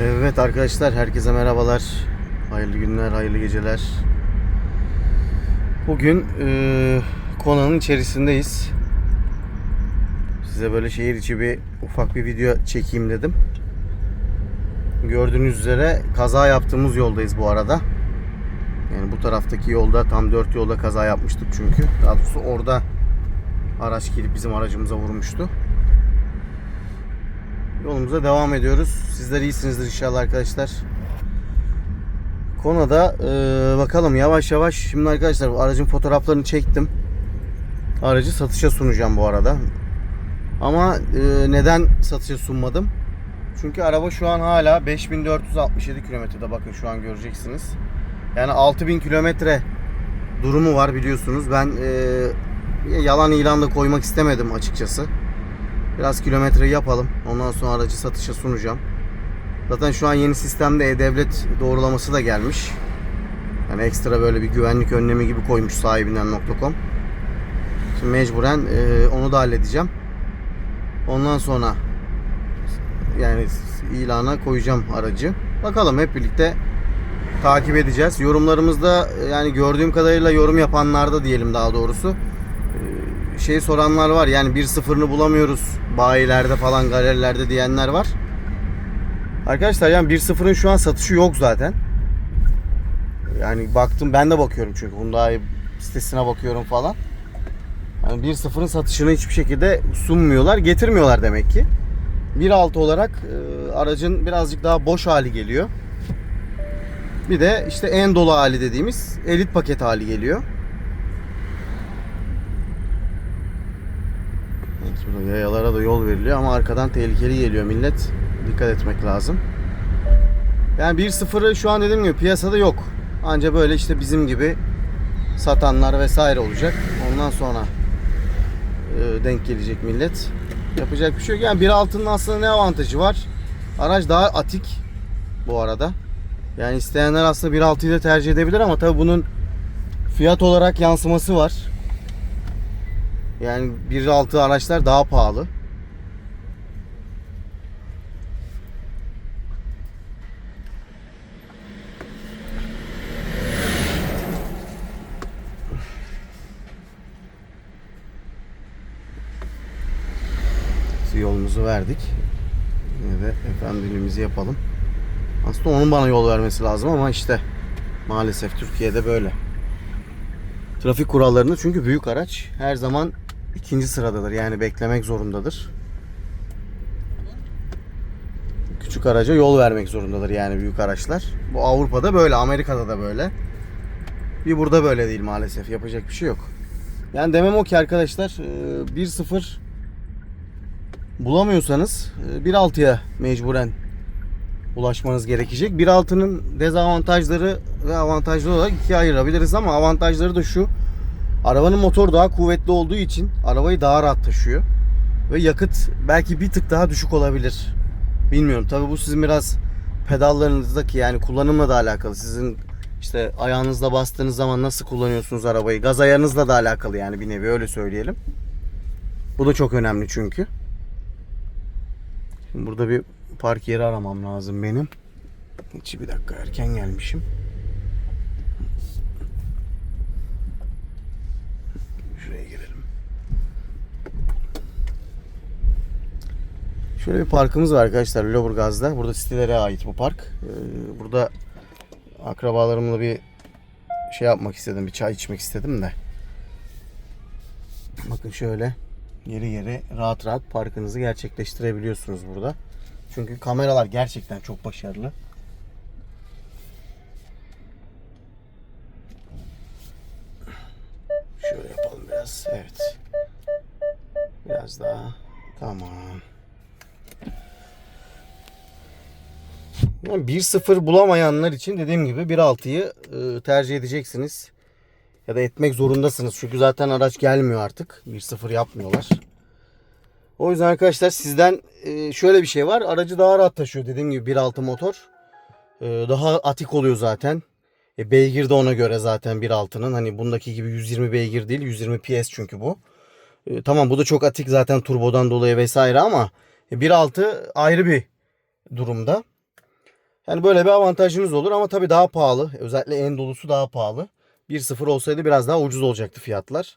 Evet arkadaşlar herkese merhabalar. Hayırlı günler, hayırlı geceler. Bugün e, Kona'nın içerisindeyiz. Size böyle şehir içi bir ufak bir video çekeyim dedim. Gördüğünüz üzere kaza yaptığımız yoldayız bu arada. Yani bu taraftaki yolda tam 4 yolda kaza yapmıştık çünkü. Daha doğrusu orada araç gelip bizim aracımıza vurmuştu. Yolumuza devam ediyoruz. Sizler iyisinizdir inşallah arkadaşlar. Kona'da e, bakalım yavaş yavaş. Şimdi arkadaşlar bu aracın fotoğraflarını çektim. Aracı satışa sunacağım bu arada. Ama e, neden satışa sunmadım? Çünkü araba şu an hala 5467 kilometrede. Bakın şu an göreceksiniz. Yani 6000 kilometre durumu var biliyorsunuz. Ben e, yalan ilan da koymak istemedim açıkçası. Biraz kilometre yapalım. Ondan sonra aracı satışa sunacağım. Zaten şu an yeni sistemde E-Devlet doğrulaması da gelmiş. Yani ekstra böyle bir güvenlik önlemi gibi koymuş sahibinden.com. Şimdi mecburen e, onu da halledeceğim. Ondan sonra yani ilana koyacağım aracı. Bakalım hep birlikte takip edeceğiz. Yorumlarımızda yani gördüğüm kadarıyla yorum yapanlarda diyelim daha doğrusu e, şey soranlar var. Yani 1.0'ını bulamıyoruz bayilerde falan galerilerde diyenler var. Arkadaşlar yani 1.0'ın şu an satışı yok zaten. Yani baktım ben de bakıyorum çünkü Hyundai sitesine bakıyorum falan. Yani 1.0'ın satışını hiçbir şekilde sunmuyorlar, getirmiyorlar demek ki. 1.6 olarak e, aracın birazcık daha boş hali geliyor. Bir de işte en dolu hali dediğimiz elit paket hali geliyor. Evet, burada yayalara da yol veriliyor ama arkadan tehlikeli geliyor millet. Dikkat etmek lazım. Yani 1.0'ı şu an dediğim gibi piyasada yok. Anca böyle işte bizim gibi satanlar vesaire olacak. Ondan sonra e, denk gelecek millet. Yapacak bir şey yok. Yani 1.6'nın aslında ne avantajı var? Araç daha atik bu arada. Yani isteyenler aslında 1.6'yı da tercih edebilir ama tabii bunun fiyat olarak yansıması var. Yani 1.6 araçlar daha pahalı. Yolumuzu verdik. Yine de efendiliğimizi yapalım. Aslında onun bana yol vermesi lazım ama işte maalesef Türkiye'de böyle. Trafik kurallarında çünkü büyük araç her zaman ikinci sıradadır. Yani beklemek zorundadır. Küçük araca yol vermek zorundadır yani büyük araçlar. Bu Avrupa'da böyle, Amerika'da da böyle. Bir burada böyle değil maalesef. Yapacak bir şey yok. Yani demem o ki arkadaşlar 1-0 bulamıyorsanız 1.6'ya mecburen ulaşmanız gerekecek. 1.6'nın dezavantajları ve avantajları olarak ikiye ayırabiliriz ama avantajları da şu. Arabanın motor daha kuvvetli olduğu için arabayı daha rahat taşıyor. Ve yakıt belki bir tık daha düşük olabilir. Bilmiyorum. Tabii bu sizin biraz pedallarınızdaki yani kullanımla da alakalı. Sizin işte ayağınızla bastığınız zaman nasıl kullanıyorsunuz arabayı? Gaz ayarınızla da alakalı yani bir nevi öyle söyleyelim. Bu da çok önemli çünkü. Şimdi burada bir park yeri aramam lazım benim. Hiç bir dakika erken gelmişim. Şuraya girelim. Şöyle bir parkımız var arkadaşlar Lüleburgaz'da. Burada sitelere ait bu park. Ee, burada akrabalarımla bir şey yapmak istedim. Bir çay içmek istedim de. Bakın şöyle yeri yeri rahat rahat parkınızı gerçekleştirebiliyorsunuz burada. Çünkü kameralar gerçekten çok başarılı. Biraz. Evet. Biraz daha. Tamam. Yani 1-0 bulamayanlar için dediğim gibi 1.6'yı e, tercih edeceksiniz. Ya da etmek zorundasınız. Çünkü zaten araç gelmiyor artık. 1-0 yapmıyorlar. O yüzden arkadaşlar sizden e, şöyle bir şey var. Aracı daha rahat taşıyor dediğim gibi 1.6 motor. E, Daha atik oluyor zaten. E, Beygir de ona göre zaten 1.6'nın. Hani bundaki gibi 120 beygir değil. 120 PS çünkü bu. E, Tamam bu da çok atik zaten turbodan dolayı vesaire ama e, 1.6 ayrı bir durumda. Yani böyle bir avantajınız olur ama tabii daha pahalı. Özellikle en dolusu daha pahalı. 1.0 olsaydı biraz daha ucuz olacaktı fiyatlar.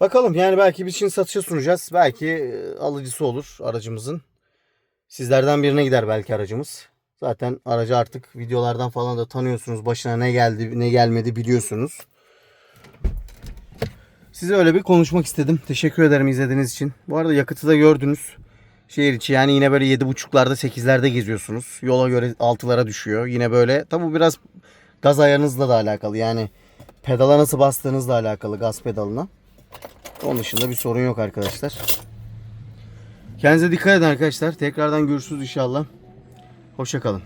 Bakalım yani belki biz şimdi satışa sunacağız. Belki e, alıcısı olur aracımızın. Sizlerden birine gider belki aracımız. Zaten aracı artık videolardan falan da tanıyorsunuz. Başına ne geldi ne gelmedi biliyorsunuz. Size öyle bir konuşmak istedim. Teşekkür ederim izlediğiniz için. Bu arada yakıtı da gördünüz. Şehir içi yani yine böyle 7.5'larda 8'lerde geziyorsunuz. Yola göre 6'lara düşüyor. Yine böyle tabi biraz gaz ayarınızla da alakalı. Yani pedala nasıl bastığınızla alakalı gaz pedalına. Onun dışında bir sorun yok arkadaşlar. Kendinize dikkat edin arkadaşlar. Tekrardan görüşürüz inşallah. Hoşçakalın.